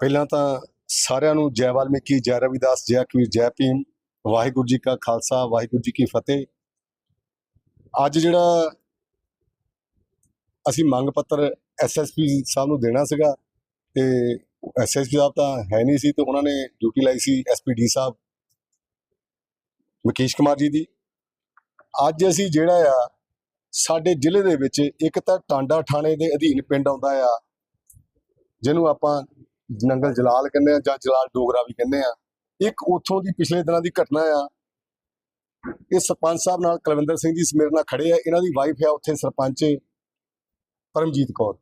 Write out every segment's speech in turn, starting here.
ਪਹਿਲਾਂ ਤਾਂ ਸਾਰਿਆਂ ਨੂੰ ਜੈ ਵਾਲਮੀਕੀ, ਜੈ ਰਵਿਦਾਸ, ਜੈ ਕਬੀਰ, ਜੈ ਭੀਮ, ਵਾਹਿਗੁਰੂ ਜੀ ਕਾ ਖਾਲਸਾ, ਵਾਹਿਗੁਰੂ ਜੀ ਕੀ ਫਤਿਹ। ਅੱਜ ਜਿਹੜਾ ਅਸੀਂ ਮੰਗ ਪੱਤਰ ਐਸਐਸਪੀ ਸਾਹਿਬ ਨੂੰ ਦੇਣਾ ਸੀਗਾ ਤੇ ਐਸਐਸਪੀ ਸਾਹਿਬ ਤਾਂ ਹੈ ਨਹੀਂ ਸੀ ਤੇ ਉਹਨਾਂ ਨੇ ਡਿਊਟੀ ਲਾਈ ਸੀ ਐਸਪੀਡੀ ਸਾਹਿਬ, ਮੁਕੇਸ਼ ਕੁਮਾਰ ਜੀ ਦੀ। ਅੱਜ ਅਸੀਂ ਜਿਹੜਾ ਆ, ਸਾਡੇ ਜ਼ਿਲ੍ਹੇ ਦੇ ਵਿੱਚ ਇੱਕ ਤਾਂ ਟਾਂਡਾ ਥਾਣੇ ਦੇ ਅਧੀਨ ਪਿੰਡ ਆਉਂਦਾ ਆ, ਜਿਹਨੂੰ ਆਪਾਂ ਨੰਗਲ ਜਲਾਲ ਕਹਿੰਦੇ ਆ ਜਾਂ ਜਲਾਲ ਡੋਗਰਾ ਵੀ ਕਹਿੰਦੇ ਆ। ਇੱਕ ਉੱਥੋਂ ਦੀ ਪਿਛਲੇ ਦਿਨਾਂ ਦੀ ਘਟਨਾ ਆ। ਇਹ ਸਰਪੰਚ ਸਾਹਿਬ ਨਾਲ ਕੁਲਵਿੰਦਰ ਸਿੰਘ ਜੀ ਸਮੇਰ ਨਾਲ ਖੜੇ ਆ। ਇਹਨਾਂ ਦੀ ਵਾਈਫ ਆ ਉੱਥੇ ਸਰਪੰਚ ਪਰਮਜੀਤ ਕੌਰ।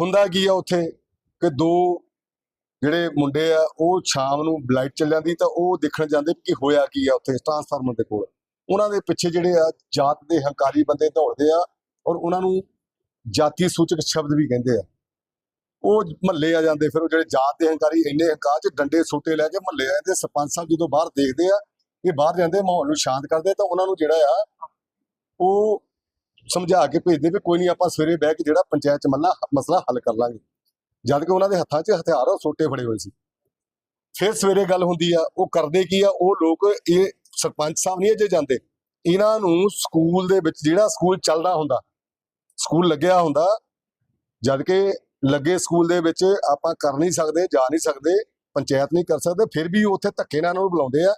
ਹੁੰਦਾ ਕੀ ਆ ਉੱਥੇ ਕਿ ਦੋ ਜਿਹੜੇ ਮੁੰਡੇ ਆ, ਉਹ ਸ਼ਾਮ ਨੂੰ ਬਲਾਈਟ ਚੱਲ ਜਾਂਦੀ ਤਾਂ ਉਹ ਦੇਖਣ ਜਾਂਦੇ ਕਿ ਹੋਇਆ ਕੀ ਆ ਉੱਥੇ ਟਰਾਂਸਫਾਰਮਰ ਦੇ ਕੋਲ। ਉਹਨਾਂ ਦੇ ਪਿੱਛੇ ਜਿਹੜੇ ਆ ਜਾਤ ਦੇ ਹੰਕਾਰੀ ਬੰਦੇ ਦੌੜਦੇ ਆ ਔਰ ਉਹਨਾਂ ਨੂੰ ਜਾਤੀ ਸੂਚਕ ਸ਼ਬਦ ਵੀ ਕਹਿੰਦੇ ਆ। ਉਹ ਮਹੱਲੇ ਆ ਜਾਂਦੇ, ਫਿਰ ਉਹ ਜਿਹੜੇ ਜਾਤ ਦੇ ਹੰਕਾਰੀ ਇੰਨੇ ਹੰਕਾਰ ਚ ਡੰਡੇ ਸੋਟੇ ਲੈ ਕੇ ਮਹੱਲੇ ਆਏ ਤੇ ਸਰਪੰਚ ਸਾਹਿਬ ਜਦੋਂ ਬਾਹਰ ਦੇਖਦੇ ਆ ਇਹ ਬਾਹਰ ਜਾਂਦੇ ਮਾਹੌਲ ਨੂੰ ਸ਼ਾਂਤ ਕਰਦੇ ਤਾਂ ਉਹਨਾਂ ਨੂੰ ਜਿਹੜਾ ਆ, ਉਹ ਸਮਝਾ ਕੇ ਭੇਜਦੇ ਵੀ ਕੋਈ ਨਹੀਂ ਆਪਾਂ ਸਵੇਰੇ ਬਹਿ ਕੇ ਜਿਹੜਾ ਪੰਚਾਇਤ ਚ ਮੱਲਾ, ਮਸਲਾ ਹੱਲ ਕਰ ਲਾਂਗੇ। ਜਦ ਕਿ ਉਹਨਾਂ ਦੇ ਹੱਥਾਂ 'ਚ ਹਥਿਆਰ ਔਰ ਸੋਟੇ ਫੜੇ ਹੋਏ ਸੀ। ਫਿਰ ਸਵੇਰੇ ਗੱਲ ਹੁੰਦੀ ਆ, ਉਹ ਕਰਦੇ ਕੀ ਆ, ਉਹ ਲੋਕ ਇਹ ਸਰਪੰਚ ਸਾਹਿਬ ਨਹੀਂ ਅਜੇ ਜਾਂਦੇ। ਇਹਨਾਂ ਨੂੰ ਸਕੂਲ ਦੇ ਵਿੱਚ ਜਿਹੜਾ ਸਕੂਲ ਚੱਲਦਾ ਹੁੰਦਾ, ਸਕੂਲ ਲੱਗਿਆ ਹੁੰਦਾ, ਜਦ ਕਿ ਲੱਗੇ ਸਕੂਲ ਦੇ ਵਿੱਚ, ਆਪਾਂ ਕਰ ਨਹੀਂ ਸਕਦੇ, ਜਾ ਨਹੀਂ ਸਕਦੇ, ਪੰਚਾਇਤ ਨਹੀਂ ਕਰ ਸਕਦੇ, ਫਿਰ ਵੀ ਉੱਥੇ ਧੱਕੇ ਨਾਲ ਉਹਨਾਂ ਬੁਲਾਉਂਦੇ ਆ।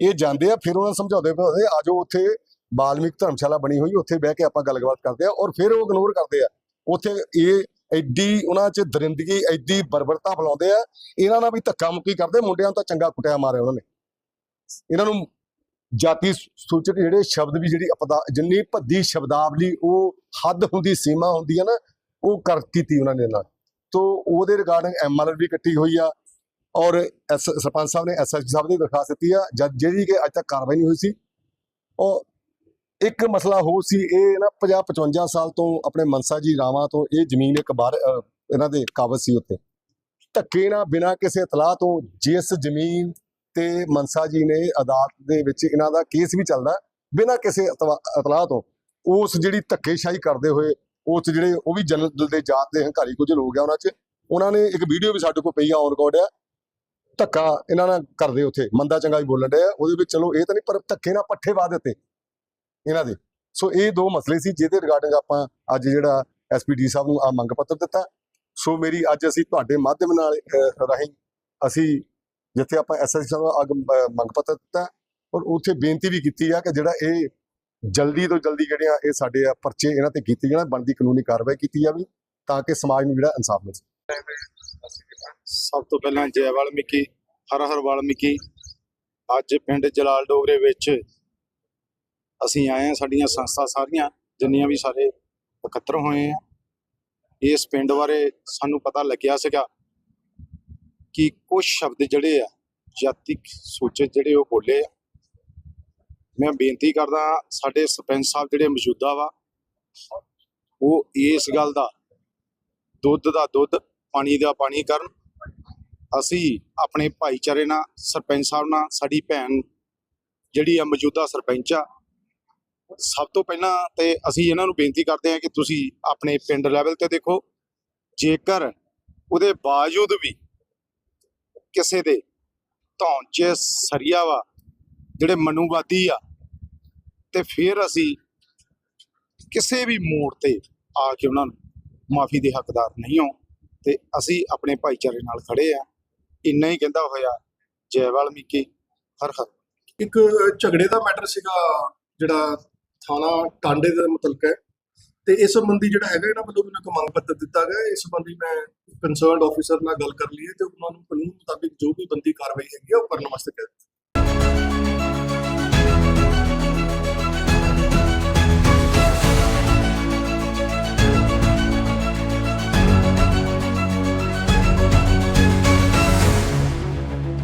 ਇਹ ਜਾਂਦੇ ਆ, ਫਿਰ ਉਹਨਾਂ ਨੂੰ ਸਮਝਾਉਂਦੇ ਪਏ ਆਜੋ ਉੱਥੇ ਬਾਲਮਿਕ ਧਰਮਸ਼ਾਲਾ ਬਣੀ ਹੋਈ, ਉੱਥੇ ਬਹਿ ਕੇ ਆਪਾਂ ਗੱਲਬਾਤ ਕਰਦੇ ਆ। ਔਰ ਫਿਰ ਉਹ ਇਗਨੋਰ ਕਰਦੇ ਆ। ਉੱਥੇ ਇਹ ਐਡੀ ਉਹਨਾਂ 'ਚ ਦਰਿੰਦਗੀ, ਐਡੀ ਬਰਬਰਤਾ ਫਲਾਉਂਦੇ ਆ। ਇਹਨਾਂ ਨਾਲ ਵੀ ਧੱਕਾ ਮੁੱਕੀ ਕਰਦੇ, ਮੁੰਡਿਆਂ ਨੂੰ ਤਾਂ ਚੰਗਾ ਕੁੱਟਿਆ ਮਾਰਿਆ ਉਹਨਾਂ ਨੇ। ਇਹਨਾਂ ਨੂੰ ਜਾਤੀ ਸੂਚਕ ਜਿਹੜੇ ਸ਼ਬਦ ਵੀ ਜਿਹੜੀ ਅਪਦਾ, ਜਿੰਨੀ ਭੱਦੀ ਸ਼ਬਦਾਵਲੀ ਉਹ ਹੱਦ ਹੁੰਦੀ, ਸੀਮਾ ਹੁੰਦੀ ਹੈ ਨਾ ਉਹ ਕਰ ਕੀਤੀ ਉਹਨਾਂ ਨੇ ਨਾਲ। ਤੋਂ ਉਹਦੇ ਰਿਗਾਰਡਿੰਗ ਐਮਐਲਆਰ ਵੀ ਇਕੱਠੀ ਹੋਈ ਆ ਔਰ ਸਰਪੰਚ ਸਾਹਿਬ ਨੇ ਐਸਐਸਪੀ ਸਾਹਿਬ ਦੀ ਦਰਖਾਸਤ ਦਿੱਤੀ ਆ, ਜਦ ਜਿਹੜੀ ਕਿ ਅੱਜ ਤੱਕ ਕਾਰਵਾਈ ਨਹੀਂ ਹੋਈ ਸੀ। ਉਹ ਇੱਕ ਮਸਲਾ ਹੋ ਸੀ, ਇਹ ਨਾ 50 55 ਸਾਲ ਤੋਂ ਆਪਣੇ ਮਨਸਾ ਜੀ ਰਾਵਾਂ ਤੋਂ ਇਹ ਜ਼ਮੀਨ ਇੱਕ ਬਾਰ ਇਹਨਾਂ ਦੇ ਕਾਬਜ਼ ਸੀ ਉੱਤੇ ਧੱਕੇ ਨਾਲ ਬਿਨਾਂ ਕਿਸੇ ਇਤਲਾਹ ਤੋਂ ਜਿਸ ਜ਼ਮੀਨ ਤੇ ਮਨਸਾ ਜੀ ਨੇ ਅਦਾਲਤ ਦੇ ਵਿੱਚ ਇਹਨਾਂ ਦਾ ਕੇਸ ਵੀ ਚੱਲਦਾ, ਬਿਨਾਂ ਕਿਸੇ ਇਤਵਾ- ਇਤਲਾਹ ਤੋਂ, ਉਸ ਜਿਹੜੀ ਧੱਕੇਸ਼ਾਹੀ ਕਰਦੇ ਹੋਏ ਉਸ ਜਿਹੜੇ ਉਹ ਵੀ ਜਨਰਲ ਦੇ ਜਾਤ ਦੇ ਹੰਕਾਰੀ ਕੁਝ ਲੋਕ ਆ ਉਹਨਾਂ 'ਚ, ਉਹਨਾਂ ਨੇ ਇੱਕ ਵੀਡੀਓ ਵੀ ਸਾਡੇ ਕੋਲ ਪਈ ਆ ਔਨ ਰਿਕਾਰਡ ਆ। ਧੱਕਾ ਇਹਨਾਂ ਨਾਲ ਕਰਦੇ ਉੱਥੇ, ਮੰਦਾ ਚੰਗਾ ਵੀ ਬੋਲਣ ਡਿਆ ਉਹਦੇ ਵਿੱਚ ਚਲੋ ਇਹ ਤਾਂ ਨਹੀਂ, ਪਰ ਧੱਕੇ ਨਾਲ ਪੱਠੇ ਵਾ ਦਿੱਤੇ ਇਹਨਾਂ ਦੇ। ਸੋ ਇਹ ਦੋ ਮਸਲੇ ਸੀ ਜਿਹਦੇ ਰਿਗਾਰਡਿੰਗ ਆਪਾਂ ਅੱਜ ਜਿਹੜਾ ਐਸਪੀਡੀ ਸਾਹਿਬ ਨੂੰ ਆ ਮੰਗ ਪੱਤਰ ਦਿੱਤਾ। ਸੋ ਮੇਰੀ ਅੱਜ ਅਸੀਂ ਤੁਹਾਡੇ ਮਾਧਿਅਮ ਨਾਲ ਰਾਹੀਂ ਅਸੀਂ ਜਿੱਥੇ ਆਪਾਂ ਐਸਐਸਪੀ ਸਾਹਿਬ ਨੂੰ ਅੱਗ ਮੰਗ ਪੱਤਰ ਦਿੱਤਾ। ਔਰ ਉੱਥੇ ਬੇਨਤੀ ਵੀ ਕੀਤੀ ਆ ਕਿ ਜਿਹੜਾ ਇਹ ਜਲਦੀ ਤੋਂ ਜਲਦੀ ਜਿਹੜੀਆਂ ਇਹ ਸਾਡੇ ਆ ਪਰਚੇ ਇਹਨਾਂ ਤੇ ਕੀਤੇ ਜਾਣ, ਬਣਦੀ ਕਾਨੂੰਨੀ ਕਾਰਵਾਈ ਕੀਤੀ ਜਾਵੇ ਤਾਂ ਕਿ ਸਮਾਜ ਨੂੰ ਜਿਹੜਾ ਇਨਸਾਫ ਮਿਲ। ਸਕੇ ਸਭ ਤੋਂ ਪਹਿਲਾਂ ਜੈ ਵਾਲਮੀਕੀ, ਹਰ ਹਰ ਵਾਲਮੀਕੀ, ਅੱਜ ਪਿੰਡ ਜਲਾਲ ਡੋਗਰੇ ਵਿੱਚ ਅਸੀਂ ਆਏ ਹਾਂ, ਸਾਡੀਆਂ ਸੰਸਥਾ ਸਾਰੀਆਂ ਜਿੰਨੀਆਂ ਵੀ ਸਾਰੇ ਇਕੱਤਰ ਹੋਏ ਆ, ਇਸ ਪਿੰਡ ਬਾਰੇ ਸਾਨੂੰ ਪਤਾ ਲੱਗਿਆ ਸੀਗਾ ਕਿ ਕੁਝ ਸ਼ਬਦ ਜਿਹੜੇ ਆ ਜਾਤਿਕ ਸੂਚਕ ਜਿਹੜੇ ਉਹ ਬੋਲੇ ਆ ਮੈਂ ਬੇਨਤੀ ਕਰਦਾ ਸਾਡੇ ਸਰਪੰਚ ਸਾਹਿਬ ਜਿਹੜੇ ਮੌਜੂਦਾ ਵਾ, ਉਹ ਇਸ ਗੱਲ ਦਾ ਦੁੱਧ ਦਾ ਦੁੱਧ, ਪਾਣੀ ਦਾ ਪਾਣੀ ਕਰਨ। ਅਸੀਂ ਆਪਣੇ ਭਾਈਚਾਰੇ ਨਾਲ, ਸਰਪੰਚ ਸਾਹਿਬ ਨਾਲ, ਸਾਡੀ ਭੈਣ ਜਿਹੜੀ ਆ ਮੌਜੂਦਾ ਸਰਪੰਚ ਆ, ਸਭ ਤੋਂ ਪਹਿਲਾਂ ਤੇ ਅਸੀਂ ਇਹਨਾਂ ਨੂੰ ਬੇਨਤੀ ਕਰਦੇ ਹਾਂ ਕਿ ਤੁਸੀਂ ਆਪਣੇ ਪਿੰਡ ਲੈਵਲ ਤੇ ਦੇਖੋ। ਜੇਕਰ ਉਹਦੇ ਬਾਵਜੂਦ ਵੀ ਕਿਸੇ ਦੇ ਧੌਣ 'ਚ ਸਰੀਆ ਵਾ, ਜਿਹੜੇ ਮਨੂਵਾਦੀ ਆ ਤੇ ਫਿਰ ਅਸੀਂ ਕਿਸੇ ਵੀ ਮੋੜ ਤੇ ਆ ਕੇ ਉਹਨਾਂ ਨੂੰ ਮਾਫੀ ਦੇ ਹੱਕਦਾਰ ਨਹੀਂ ਹੋ ਤੇ ਅਸੀਂ ਆਪਣੇ ਭਾਈਚਾਰੇ ਨਾਲ ਖੜੇ ਆ। ਇੰਨਾ ਹੀ ਕਹਿੰਦਾ ਹੋਇਆ ਜੈ ਵਾਲਮੀਕੀ, ਹਰ ਹਰ। ਇੱਕ ਝਗੜੇ ਦਾ ਮੈਟਰ ਸੀਗਾ, ਜਿਹੜਾ ਥਾਣਾ ਟਾਂਡੇ ਦੇ ਮੁਤਲਕ ਹੈ। ਤੇ ਇਸ ਸੰਬੰਧੀ ਜਿਹੜਾ ਹੈਗਾ ਇਹਨਾਂ ਵੱਲੋਂ ਮੈਨੂੰ ਇੱਕ ਮੰਗ ਪੱਤਰ ਦਿੱਤਾ ਗਿਆ। ਇਸ ਸੰਬੰਧੀ ਮੈਂ ਕੰਸਰਨਡ ਆਫੀਸਰ ਨਾਲ ਗੱਲ ਕਰ ਲਈ ਹੈ ਤੇ ਉਹਨਾਂ ਨੂੰ ਕਾਨੂੰਨ ਮੁਤਾਬਿਕ ਜੋ ਵੀ ਬੰਦੀ ਕਾਰਵਾਈ ਹੈਗੀ ਆ, ਉਹ ਕਰਨ ਵਾਸਤੇ ਕਹਿ